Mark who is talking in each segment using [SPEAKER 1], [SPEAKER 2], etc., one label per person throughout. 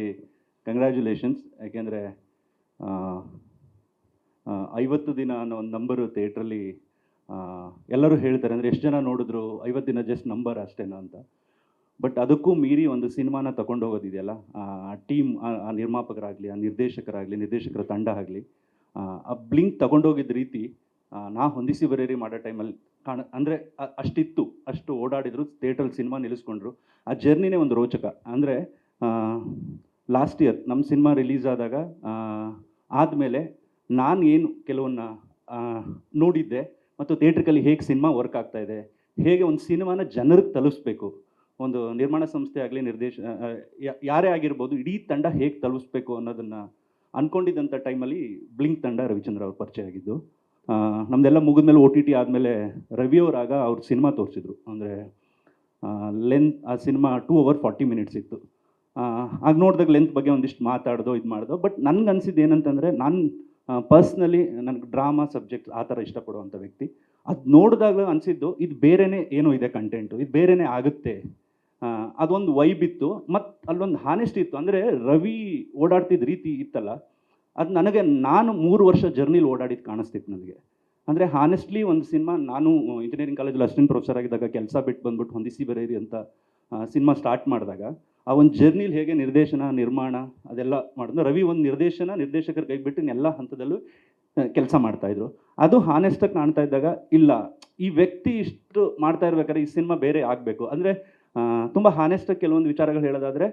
[SPEAKER 1] ಮೊದಲನೇದಾಗಿ ಕಂಗ್ರ್ಯಾಚುಲೇಷನ್ಸ್ ಯಾಕೆಂದರೆ ಐವತ್ತು ದಿನ ಅನ್ನೋ ಒಂದು ನಂಬರು ಥಿಯೇಟ್ರಲ್ಲಿ ಎಲ್ಲರೂ ಹೇಳ್ತಾರೆ. ಅಂದರೆ ಎಷ್ಟು ಜನ ನೋಡಿದ್ರು? ಐವತ್ತು ದಿನ ಜಸ್ಟ್ ನಂಬರ್ ಅಷ್ಟೇನಾ ಅಂತ. ಬಟ್ ಅದಕ್ಕೂ ಮೀರಿ ಒಂದು ಸಿನಿಮಾನ ತಗೊಂಡು ಹೋಗೋದಿದೆಯಲ್ಲ? ಆ ಟೀಮ್ ಆ ನಿರ್ಮಾಪಕರಾಗಲಿ, ಆ ನಿರ್ದೇಶಕರಾಗಲಿ, ನಿರ್ದೇಶಕರ ತಂಡ ಆಗಲಿ, ಆ ಬ್ಲಿಂಕ್ ತಗೊಂಡೋಗಿದ್ದ ರೀತಿ ನಾ ಹೊಂದಿಸಿ ಬರೇರಿ ಮಾಡೋ ಟೈಮಲ್ಲಿ ಕಾಣ, ಅಂದರೆ ಅಷ್ಟಿತ್ತು. ಅಷ್ಟು ಓಡಾಡಿದ್ರು ಥಿಯೇಟ್ರಲ್ಲಿ ಸಿನಿಮಾ ನಿಲ್ಲಿಸ್ಕೊಂಡ್ರು. ಆ ಜರ್ನಿನೇ ಒಂದು ರೋಚಕ. ಅಂದರೆ ಲಾಸ್ಟ್ ಇಯರ್ ನಮ್ಮ ಸಿನಿಮಾ ರಿಲೀಸ್ ಆದಾಗ ಆದಮೇಲೆ ನಾನು ಏನು ಕೆಲವನ್ನ ನೋಡಿದ್ದೆ ಮತ್ತು ಥಿಯೇಟ್ರಿಕಲ್ಲಿ ಹೇಗೆ ಸಿನಿಮಾ ವರ್ಕ್ ಆಗ್ತಾ ಇದೆ, ಹೇಗೆ ಒಂದು ಸಿನಿಮಾನ ಜನರಿಗೆ ತಲುಪಿಸ್ಬೇಕು ಒಂದು ನಿರ್ಮಾಣ ಸಂಸ್ಥೆ ಆಗಲಿ, ನಿರ್ದೇಶ ಯಾರೇ ಆಗಿರ್ಬೋದು, ಇಡೀ ತಂಡ ಹೇಗೆ ತಲುಪಿಸ್ಬೇಕು ಅನ್ನೋದನ್ನು ಅಂದ್ಕೊಂಡಿದ್ದಂಥ ಟೈಮಲ್ಲಿ ಬ್ಲಿಂಕ್ ತಂಡ ರವಿಚಂದ್ರ ಅವ್ರ ಪರಿಚಯ ಆಗಿದ್ದು ನಮ್ಮದೆಲ್ಲ ಮುಗಿದ್ಮೇಲೆ ಓ ಟಿ ಟಿ ಆದಮೇಲೆ ರವಿಯವರಾಗ ಅವ್ರ ಸಿನಿಮಾ ತೋರಿಸಿದ್ರು. ಅಂದರೆ ಲೆಂತ್ ಆ cinema two hour forty minutes ಇತ್ತು. ಆಗ ನೋಡಿದಾಗ ಲೆಂತ್ ಬಗ್ಗೆ ಒಂದಿಷ್ಟು ಮಾತಾಡ್ದೋ, ಇದು ಮಾಡ್ದೋ. ಬಟ್ ನನ್ಗೆ ಅನ್ಸಿದ್ದು ಏನಂತಂದರೆ, ನಾನು ಪರ್ಸ್ನಲಿ ನನಗೆ ಡ್ರಾಮಾ ಸಬ್ಜೆಕ್ಟ್ ಆ ಥರ ಇಷ್ಟಪಡುವಂಥ ವ್ಯಕ್ತಿ. ಅದು ನೋಡಿದಾಗ ಅನಿಸಿದ್ದು, ಇದು ಬೇರೆನೇ ಏನೋ ಇದೆ ಕಂಟೆಂಟು ಇದು ಬೇರೆನೇ ಆಗುತ್ತೆ. ಅದೊಂದು ವೈಬ್ ಇತ್ತು. ಮತ್ತು ಅಲ್ಲೊಂದು ಹಾನೆಸ್ಟ್ ಇತ್ತು. ಅಂದರೆ ರವಿ ಓಡಾಡ್ತಿದ್ದ ರೀತಿ ಇತ್ತಲ್ಲ, ಅದು ನನಗೆ ನಾನು ಮೂರು ವರ್ಷ ಜರ್ನಿಲಿ ಓಡಾಡಿದ್ದು ಕಾಣಿಸ್ತಿತ್ತು ನನಗೆ. ಅಂದರೆ ಹಾನೆಸ್ಟ್ಲಿ ಒಂದು ಸಿನಿಮಾ, ನಾನು ಇಂಜಿನಿಯರಿಂಗ್ ಕಾಲೇಜಲ್ಲಿ ಅಸಿಸ್ಟೆಂಟ್ ಪ್ರೊಫೆಸರ್ ಆಗಿದ್ದಾಗ ಕೆಲಸ ಬಿಟ್ಟು ಬಂದ್ಬಿಟ್ಟು ಹೊಂದಿಸಿ ಬರೀರಿ ಅಂತ ಸಿನಿಮಾ ಸ್ಟಾರ್ಟ್ ಮಾಡಿದಾಗ ಆ ಒಂದು ಜರ್ನಿಲಿ ಹೇಗೆ ನಿರ್ದೇಶನ, ನಿರ್ಮಾಣ ಅದೆಲ್ಲ ಮಾಡಿದ್ರು ರವಿ ಒಂದು ನಿರ್ದೇಶನ, ನಿರ್ದೇಶಕರ ಕೈ ಬಿಟ್ಟು ಎಲ್ಲ ಹಂತದಲ್ಲೂ ಕೆಲಸ ಮಾಡ್ತಾಯಿದ್ರು ಅದು ಹಾನೆಸ್ಟಾಗಿ ಕಾಣ್ತಾ ಇದ್ದಾಗ ಇಲ್ಲ, ಈ ವ್ಯಕ್ತಿ ಇಷ್ಟು ಮಾಡ್ತಾ ಇರ್ಬೇಕಾದ್ರೆ ಈ ಸಿನಿಮಾ ಬೇರೆ ಆಗಬೇಕು. ಅಂದರೆ ತುಂಬ ಹಾನೆಸ್ಟಾಗಿ ಕೆಲವೊಂದು ವಿಚಾರಗಳು ಹೇಳೋದಾದರೆ,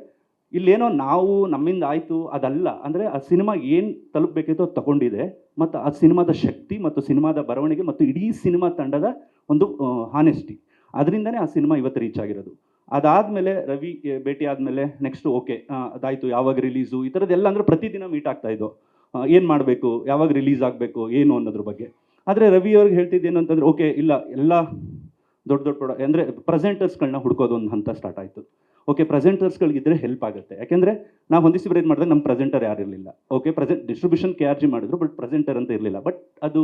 [SPEAKER 1] ಇಲ್ಲೇನೋ ನಾವು ನಮ್ಮಿಂದ ಆಯಿತು, ಅದಲ್ಲ. ಅಂದರೆ ಆ ಸಿನಿಮಾ ಏನು ತಲುಪಬೇಕಿತ್ತು ಅದು ತಗೊಂಡಿದೆ. ಮತ್ತು ಆ ಸಿನಿಮಾದ ಶಕ್ತಿ ಮತ್ತು ಸಿನಿಮಾದ ಬರವಣಿಗೆ ಮತ್ತು ಇಡೀ ಸಿನಿಮಾ ತಂಡದ ಒಂದು ಹಾನೆಸ್ಟಿ ಅದರಿಂದನೇ ಆ ಸಿನಿಮಾ ಇವತ್ತು ರೀಚ್ ಆಗಿರೋದು. ಅದಾದಮೇಲೆ ರವಿ ಭೇಟಿ ಆದಮೇಲೆ ನೆಕ್ಸ್ಟ್ ಓಕೆ ಅದಾಯಿತು, ಯಾವಾಗ ರಿಲೀಸು ಈ ಥರದ್ದೆಲ್ಲ ಅಂದರೆ ಪ್ರತಿದಿನ ಮೀಟ್ ಆಗ್ತಾ ಇದ್ದು ಏನು ಮಾಡಬೇಕು, ಯಾವಾಗ ರಿಲೀಸ್ ಆಗಬೇಕು, ಏನು ಅನ್ನೋದ್ರ ಬಗ್ಗೆ. ಆದರೆ ರವಿ ಅವ್ರಿಗೆ ಹೇಳ್ತಿದ್ದೇನು ಅಂತಂದ್ರೆ ಓಕೆ ಇಲ್ಲ, ಎಲ್ಲ ದೊಡ್ಡ ದೊಡ್ಡ ಪ್ರೊಡ ಅಂದರೆ ಪ್ರೆಸೆಂಟರ್ಸ್ಗಳನ್ನ ಹುಡ್ಕೋದು ಒಂದು ಹಂತ ಸ್ಟಾರ್ಟ್ ಆಯಿತು. ಓಕೆ ಪ್ರೆಸೆಂಟರ್ಸ್ಗಳಿಗಿದ್ರೆ ಹೆಲ್ಪ್ ಆಗುತ್ತೆ. ಯಾಕೆಂದರೆ ನಾವು ಹೊಂದಿಸಿ ಬರೇದು ಮಾಡಿದ್ರೆ ನಮ್ಮ ಪ್ರೆಸೆಂಟರ್ ಯಾರು ಇರಲಿಲ್ಲ. Okay present distribution K R G ಮಾಡಿದ್ರು ಬಟ್ ಪ್ರೆಸೆಂಟರ್ ಅಂತ ಇರಲಿಲ್ಲ. ಬಟ್ ಅದು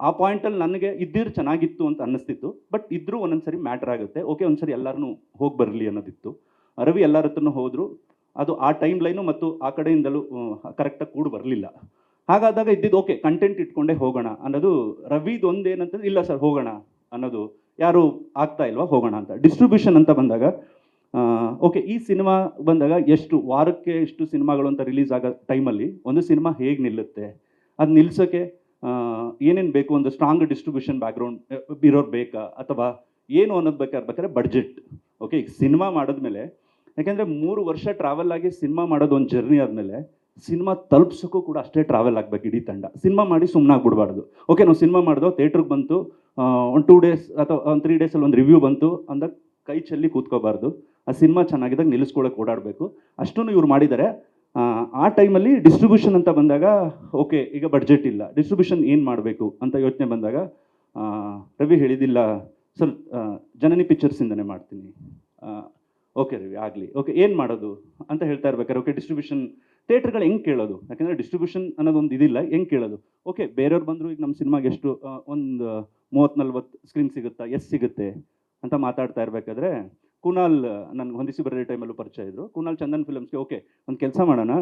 [SPEAKER 1] ಆ ಪಾಯಿಂಟಲ್ಲಿ ನನಗೆ ಇದ್ದಿರು ಚೆನ್ನಾಗಿತ್ತು ಅಂತ ಅನ್ನಿಸ್ತಿತ್ತು ಬಟ್ ಇದ್ರೂ ಒಂದೊಂದು ಸರಿ ಮ್ಯಾಟ್ರ್ ಆಗುತ್ತೆ. ಓಕೆ ಒಂದು ಸರಿ ಎಲ್ಲರೂ ಹೋಗಿ ಬರಲಿ ಅನ್ನೋದಿತ್ತು. ರವಿ ಎಲ್ಲರ ಹತ್ರನೂ ಹೋದರು. ಅದು ಆ ಟೈಮ್ ಲೈನು ಮತ್ತು ಆ ಕಡೆಯಿಂದಲೂ ಕರೆಕ್ಟಾಗಿ ಕೂಡ ಬರಲಿಲ್ಲ. ಹಾಗಾದಾಗ ಇದ್ದಿದ್ದು ಓಕೆ ಕಂಟೆಂಟ್ ಇಟ್ಕೊಂಡೇ ಹೋಗೋಣ ಅನ್ನೋದು ರವಿದು ಒಂದು ಏನಂತಂದ್ರೆ ಇಲ್ಲ ಸರ್ ಹೋಗೋಣ ಅನ್ನೋದು ಯಾರು ಆಗ್ತಾ ಇಲ್ವಾ, ಹೋಗೋಣ ಅಂತ. ಡಿಸ್ಟ್ರಿಬ್ಯೂಷನ್ ಅಂತ ಬಂದಾಗ ಓಕೆ ಈ ಸಿನಿಮಾ ಬಂದಾಗ ಎಷ್ಟು ವಾರಕ್ಕೆ ಎಷ್ಟು ಸಿನಿಮಾಗಳು ಅಂತ ರಿಲೀಸ್ ಆಗೋ ಟೈಮಲ್ಲಿ ಒಂದು ಸಿನಿಮಾ ಹೇಗೆ ನಿಲ್ಲುತ್ತೆ? ಅದು ನಿಲ್ಸೋಕ್ಕೆ ಏನೇನು ಬೇಕು, ಒಂದು ಸ್ಟ್ರಾಂಗ್ ಡಿಸ್ಟ್ರಿಬ್ಯೂಷನ್ ಬ್ಯಾಕ್ಗ್ರೌಂಡ್ ಇರೋರು ಬೇಕಾ? ಅಥವಾ ಏನು ಅನ್ನೋದು ಬೇಕಾದ್ರೆ ಬೇಕಾದ್ರೆ ಬಡ್ಜೆಟ್ ಓಕೆ ಈಗ ಸಿನಿಮಾ ಮಾಡಿದ್ಮೇಲೆ, ಯಾಕೆಂದರೆ ಮೂರು ವರ್ಷ ಟ್ರಾವೆಲ್ ಆಗಿ ಸಿನಿಮಾ ಮಾಡೋದು ಒಂದು ಜರ್ನಿ ಆದಮೇಲೆ ಸಿನಿಮಾ ತಲುಪ್ಸೋಕ್ಕೂ ಕೂಡ ಅಷ್ಟೇ ಟ್ರಾವೆಲ್ ಆಗಬೇಕು ಇಡೀ ತಂಡ. ಸಿನಿಮಾ ಮಾಡಿ ಸುಮ್ಮನೆ ಬಿಡಬಾರ್ದು ಓಕೆ ನಾವು ಸಿನಿಮಾ ಮಾಡಿದೋ ಥಿಯೇಟ್ರಿಗೆ ಬಂತು ಒಂದು ಟೂ ಡೇಸ್ ಅಥವಾ ಒಂದು ತ್ರೀ ಡೇಸಲ್ಲಿ ಒಂದು ರಿವ್ಯೂ ಬಂತು, ಅಂದಾಗ ಕೈ ಚೆಲ್ಲಿ ಕೂತ್ಕೋಬಾರ್ದು. ಆ ಸಿನಿಮಾ ಚೆನ್ನಾಗಿದ್ದಾಗ ನಿಲ್ಲಿಸ್ಕೊಳ್ಳೋಕೆ ಓಡಾಡಬೇಕು. ಅಷ್ಟೂ ಇವ್ರು ಮಾಡಿದ್ದಾರೆ. ಆ, ಟೈಮಲ್ಲಿ ಡಿಸ್ಟ್ರಿಬ್ಯೂಷನ್ ಅಂತ ಬಂದಾಗ ಓಕೆ ಈಗ ಬಡ್ಜೆಟ್ ಇಲ್ಲ. ಡಿಸ್ಟ್ರಿಬ್ಯೂಷನ್ ಏನು ಮಾಡಬೇಕು ಅಂತ ಯೋಚನೆ ಬಂದಾಗ ರವಿ ಹೇಳಿದಿಲ್ಲ ಸರ್ ಜನನಿ ಪಿಕ್ಚರ್ಸಿಂದನೇ ಮಾಡ್ತೀನಿ. ಓಕೆ ರವಿ ಆಗಲಿ. ಓಕೆ ಏನು ಮಾಡೋದು ಅಂತ ಹೇಳ್ತಾ ಇರ್ಬೇಕಾದ್ರೆ ಓಕೆ ಡಿಸ್ಟ್ರಿಬ್ಯೂಷನ್ ಥಿಯೇಟ್ರ್ಗಳು ಹೆಂಗೆ ಕೇಳೋದು? ಯಾಕೆಂದರೆ ಡಿಸ್ಟ್ರಿಬ್ಯೂಷನ್ ಅನ್ನೋದೊಂದು ಇದಿಲ್ಲ ಹೆಂಗೆ ಕೇಳೋದು? ಓಕೆ ಬೇರೆಯವ್ರು ಬಂದರೂ ಈಗ ನಮ್ಮ ಸಿನಿಮಾಗೆ ಎಷ್ಟು ಒಂದು ಮೂವತ್ತು ನಲ್ವತ್ತು ಸ್ಕ್ರೀನ್ ಸಿಗುತ್ತಾ? ಎಸ್ ಸಿಗುತ್ತೆ ಅಂತ ಮಾತಾಡ್ತಾ ಇರಬೇಕಾದ್ರೆ ಕುನಾಲ್ ನನಗೆ ಹೊಂದಿಸಿ ಬರೋ ಟೈಮಲ್ಲೂ ಪರಿಚಯ ಇದ್ರು. ಕುನಾಲ್ ಚಂದನ್ ಫಿಲಮ್ಸ್ಗೆ, ಓಕೆ, ಒಂದು ಕೆಲಸ ಮಾಡೋಣ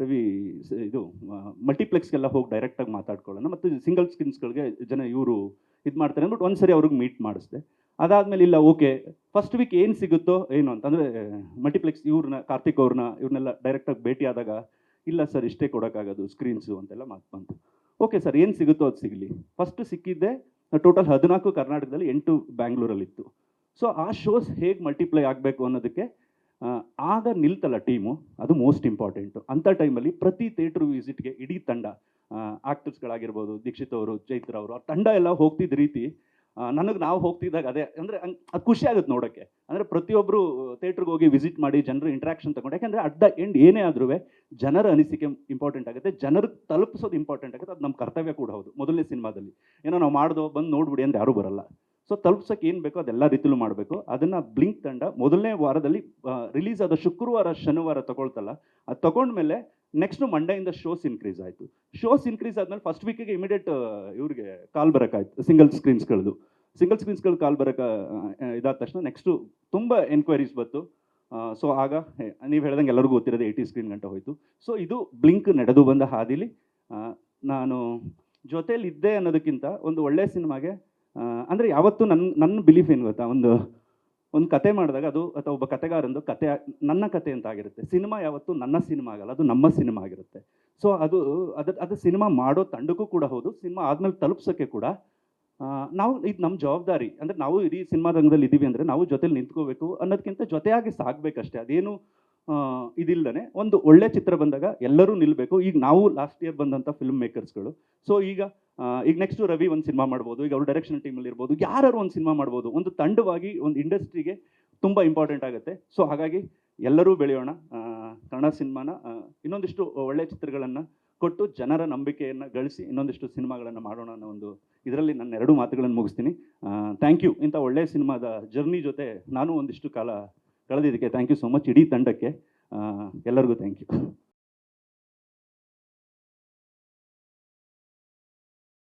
[SPEAKER 1] ರವಿ ಇದು ಮಲ್ಟಿಪ್ಲೆಕ್ಸ್ಗೆಲ್ಲ ಹೋಗಿ ಡೈರೆಕ್ಟಾಗಿ ಮಾತಾಡ್ಕೊಳ್ಳೋಣ. ಮತ್ತು ಸಿಂಗಲ್ ಸ್ಕ್ರೀನ್ಸ್ಗಳಿಗೆ ಜನ ಇವರು ಇದು ಮಾಡ್ತಾರೆ. ಅಂದ್ಬಿಟ್ಟು ಒಂದು ಸರಿ ಅವ್ರಿಗೆ ಮೀಟ್ ಮಾಡಿಸ್ದೆ. ಅದಾದಮೇಲೆ ಇಲ್ಲ, ಓಕೆ, ಫಸ್ಟ್ ವೀಕ್ ಏನು ಸಿಗುತ್ತೋ ಏನು ಅಂತಂದರೆ ಮಲ್ಟಿಪ್ಲೆಕ್ಸ್ ಇವ್ರನ್ನ ಕಾರ್ತಿಕ್ ಅವ್ರನ್ನ ಇವ್ರನ್ನೆಲ್ಲ ಡೈರೆಕ್ಟಾಗಿ ಭೇಟಿ ಆದಾಗ, ಇಲ್ಲ ಸರ್, ಇಷ್ಟೇ ಕೊಡೋಕ್ಕಾಗೋದು ಸ್ಕ್ರೀನ್ಸು ಅಂತೆಲ್ಲ ಮಾತು ಬಂತು. ಓಕೆ ಸರ್, ಏನು ಸಿಗುತ್ತೋ ಅದು ಸಿಗಲಿ. ಫಸ್ಟ್ ಸಿಕ್ಕಿದ್ದೆ ಟೋಟಲ್ ಹದಿನಾಲ್ಕು ಕರ್ನಾಟಕದಲ್ಲಿ ಎಂಟು ಬ್ಯಾಂಗ್ಳೂರಲ್ಲಿತ್ತು. ಸೊ ಆ ಶೋಸ್ ಹೇಗೆ ಮಲ್ಟಿಪ್ಲೈ ಆಗಬೇಕು ಅನ್ನೋದಕ್ಕೆ ಆಗ ನಿಲ್ತಲ್ಲ ಟೀಮು, ಅದು ಮೋಸ್ಟ್ ಇಂಪಾರ್ಟೆಂಟು ಅಂಥ ಟೈಮಲ್ಲಿ ಪ್ರತಿ ಥಿಯೇಟ್ರ್ ವಿಸಿಟ್ಗೆ ಇಡೀ ತಂಡ ಆ್ಯಕ್ಟರ್ಸ್ಗಳಾಗಿರ್ಬೋದು ದೀಕ್ಷಿತ್ ಅವರು, ಚೈತ್ರ ಅವರು, ಆ ತಂಡ ಎಲ್ಲ ಹೋಗ್ತಿದ್ದ ರೀತಿ ನನಗೆ ನಾವು ಹೋಗ್ತಿದ್ದಾಗ ಅದೇ, ಅಂದರೆ ಅದು ಖುಷಿ ಆಗುತ್ತೆ ನೋಡೋಕ್ಕೆ. ಅಂದರೆ ಪ್ರತಿಯೊಬ್ಬರು ಥಿಯೇಟ್ರಿಗೆ ಹೋಗಿ ವಿಸಿಟ್ ಮಾಡಿ ಜನರು ಇಂಟ್ರಾಕ್ಷನ್ ತಗೊಂಡು, ಯಾಕೆಂದರೆ ಅಟ್ ಎಂಡ್ ಏನೇ ಆದ್ರೂ ಜನರ ಅನಿಸಿಕೆ ಇಂಪಾರ್ಟೆಂಟ್ ಆಗುತ್ತೆ ಜನರಿಗೆ ತಲುಪಿಸೋದು ಇಂಪಾರ್ಟೆಂಟ್ ಆಗುತ್ತೆ, ಅದು ನಮ್ಮ ಕರ್ತವ್ಯ ಕೂಡ ಹೌದು, ಮೊದಲನೇ ಸಿನಿಮಾದಲ್ಲಿ. ಏನೋ ನಾವು ಮಾಡ್ದೋ ಬಂದು ನೋಡ್ಬಿಡಿ ಅಂದರೆ ಯಾರೂ ಬರಲ್ಲ. ಸೊ ತಲುಪ್ಸೋಕೆ ಏನು ಬೇಕೋ ಅದೆಲ್ಲ ರೀತಿಲೂ ಮಾಡಬೇಕು. ಅದನ್ನು ಬ್ಲಿಂಕ್ ತಂಡ ಮೊದಲನೇ ವಾರದಲ್ಲಿ ರಿಲೀಸ್ ಆದ ಶುಕ್ರವಾರ, ಶನಿವಾರ ತಗೊಳ್ತಲ್ಲ, ಅದು ತಗೊಂಡ್ಮೇಲೆ ನೆಕ್ಸ್ಟ್ ಮಂಡೆಯಿಂದ ಶೋಸ್ ಇನ್ಕ್ರೀಸ್ ಆಯಿತು. ಶೋಸ್ ಇನ್ಕ್ರೀಸ್ ಆದಮೇಲೆ ಫಸ್ಟ್ ವೀಕಿಗೆ ಇಮಿಡಿಯೇಟ್ ಇವ್ರಿಗೆ ಕಾಲ್ ಬರೋಕ್ಕಾಯ್ತು ಸಿಂಗಲ್ ಸ್ಕ್ರೀನ್ಸ್ಗಳದ್ದು ಸಿಂಗಲ್ ಸ್ಕ್ರೀನ್ಸ್ಗಳು ಕಾಲ್ ಬರೋಕ್ಕೆ ಇದಾದ ತಕ್ಷಣ ನೆಕ್ಸ್ಟು ತುಂಬ ಎನ್ಕ್ವೈರೀಸ್ ಬಂತು. ಸೊ ಆಗ ನೀವು ಹೇಳ್ದಂಗೆ ಎಲ್ಲರಿಗೂ ಗೊತ್ತಿರೋದು ಏಯ್ಟಿ ಸ್ಕ್ರೀನ್ ಗಂಟೆ ಹೋಯಿತು. ಸೊ ಇದು ಬ್ಲಿಂಕ್ ನಡೆದು ಬಂದ ಹಾದಿಲಿ ನಾನು ಜೊತೇಲಿ ಇದ್ದೆ ಅನ್ನೋದಕ್ಕಿಂತ ಒಂದು ಒಳ್ಳೆಯ ಸಿನಿಮಾಗೆ ಅಂದರೆ ಯಾವತ್ತೂ ನನ್ನ ನನ್ನ ಬಿಲೀಫ್ ಏನು ಗೊತ್ತಾ? ಒಂದು ಒಂದು ಕತೆ ಮಾಡಿದಾಗ ಅದು, ಅಥವಾ ಒಬ್ಬ ಕತೆಗಾರಂದು ಕತೆ, ನನ್ನ ಕತೆ ಅಂತ ಆಗಿರುತ್ತೆ. ಸಿನಿಮಾ ಯಾವತ್ತೂ ನನ್ನ ಸಿನಿಮಾ ಆಗಲ್ಲ, ಅದು ನಮ್ಮ ಸಿನಿಮಾ ಆಗಿರುತ್ತೆ. ಸೊ ಅದು ಅದು ಅದು ಸಿನಿಮಾ ಮಾಡೋ ತಂಡಕ್ಕೂ ಕೂಡ ಹೌದು, ಸಿನಿಮಾ ಆದಮೇಲೆ ತಲುಪ್ಸೋಕ್ಕೆ ಕೂಡ ನಾವು ಇದು ನಮ್ಮ ಜವಾಬ್ದಾರಿ. ಅಂದರೆ ನಾವು ಇಡೀ ಸಿನಿಮಾ ರಂಗದಲ್ಲಿ ಇದ್ದೀವಿ ಅಂದರೆ ನಾವು ಜೊತೆಲಿ ನಿಂತ್ಕೋಬೇಕು ಅನ್ನೋದಕ್ಕಿಂತ ಜೊತೆಯಾಗಿ ಸಾಗಬೇಕಷ್ಟೇ. ಅದೇನು ಇದಿಲ್ಲದೆ ಒಂದು ಒಳ್ಳೆ ಚಿತ್ರ ಬಂದಾಗ ಎಲ್ಲರೂ ನಿಲ್ಲಬೇಕು ಈಗ ನಾವು ಲಾಸ್ಟ್ ಇಯರ್ ಬಂದಂಥ ಫಿಲ್ಮ್ ಮೇಕರ್ಸ್ಗಳು ಸೊ ಈಗ ಈಗ ನೆಕ್ಸ್ಟ್ ರವಿ ಒಂದು ಸಿನಿಮಾ ಮಾಡ್ಬೋದು, ಈಗ ಅವ್ರ ಡೈರೆಕ್ಷನ್ ಟೀಮಲ್ಲಿ ಇರ್ಬೋದು ಯಾರು ಒಂದು ಸಿನಿಮಾ ಮಾಡ್ಬೋದು, ಒಂದು ತಂಡವಾಗಿ, ಒಂದು ಇಂಡಸ್ಟ್ರಿಗೆ ತುಂಬ ಇಂಪಾರ್ಟೆಂಟ್ ಆಗುತ್ತೆ. ಸೊ ಹಾಗಾಗಿ ಎಲ್ಲರೂ ಬೆಳೆಯೋಣ. ಕನ್ನಡ ಸಿನಿಮಾನ ಇನ್ನೊಂದಿಷ್ಟು ಒಳ್ಳೆ ಚಿತ್ರಗಳನ್ನು ಕೊಟ್ಟು ಜನರ ನಂಬಿಕೆಯನ್ನು ಗಳಿಸಿ ಇನ್ನೊಂದಿಷ್ಟು ಸಿನಿಮಾಗಳನ್ನು ಮಾಡೋಣ ಅನ್ನೋ ಒಂದು ಇದರಲ್ಲಿ ನನ್ನ ಎರಡು ಮಾತುಗಳನ್ನು ಮುಗಿಸ್ತೀನಿ. ಥ್ಯಾಂಕ್ ಯು ಇಂಥ ಒಳ್ಳೆಯ ಸಿನಿಮಾದ ಜರ್ನಿ ಜೊತೆ ನಾನು ಒಂದಿಷ್ಟು ಕಾಲ ಕಳೆದಿದ್ದಕ್ಕೆ ಥ್ಯಾಂಕ್ ಯು ಸೊ ಮಚ್ ಇಡೀ ತಂಡಕ್ಕೆ. ಎಲ್ಲರಿಗೂ ಥ್ಯಾಂಕ್ ಯು